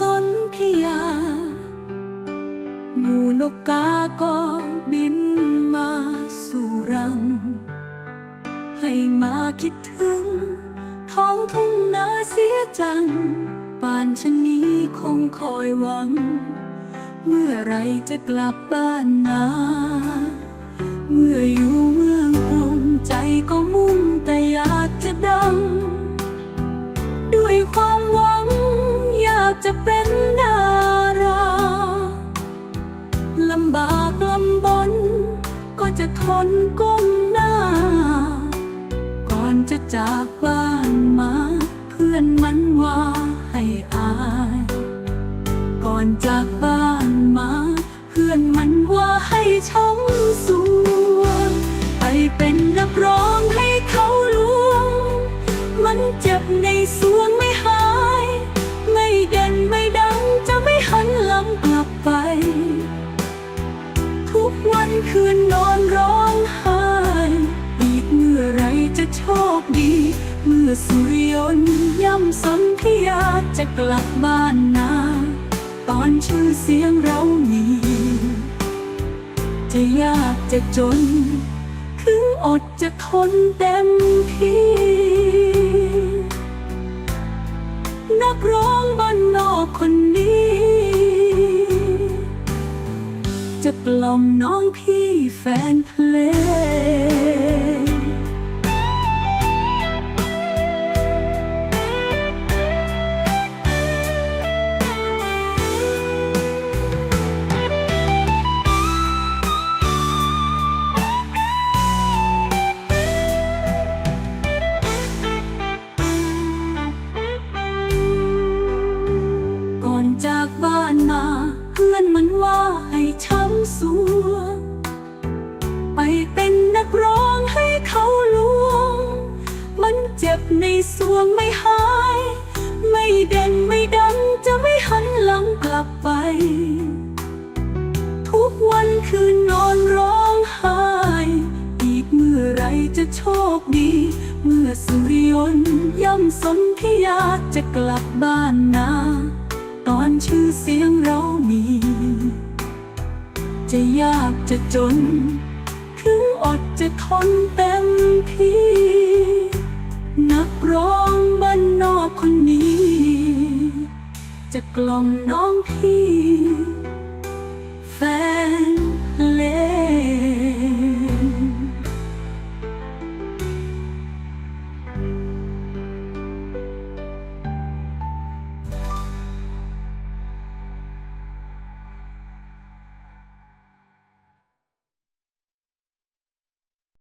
สนพิยา หมูนกกาก็บินมาสู่รัง ให้มาคิดถึง ท้องทุ่งนาเสียจัง ป่านชะนี้คงคอยหวัง เมื่อไรจะกลับบ้านนา เมื่ออยู่ จะเป็นดาราลำบากลำบน ก็จะทนก้มหน้า ก่อนจะจากบ้านมา เพื่อนมันว่าให้อาย ก่อนจากบ้านมา เพื่อนมันว่าให้ช่องสวนไปเป็นนักร้อง มื่อสุริยนย่ำสนพิยาจะกลับบ้านนา ตอนชื่อเสียงเรามี จะยากจะจนถึงอดจะทนเต็มที่ นักร้องบ้านนอกคนนี้ จะกล่อมน้องพี่แฟนเพลง มันว่าให้ช้ำสวงไปเป็นนักร้องให้เขาลวง มันเจ็บในสวงไม่หาย ไม่เด่นไม่ดังจะไม่หันหลังกลับไป ทุกวันคืนนอนร้องไห้ อีกเมื่อไรจะโชคดี เมื่อสุริยนย่ำสนพิยาจะกลับบ้านนา ตอนชื่อเสีย จะจนถึงอดจะทนเต็มที่ นักร้องบ้านนอกคนนี้ จะกล่อมน้องพี่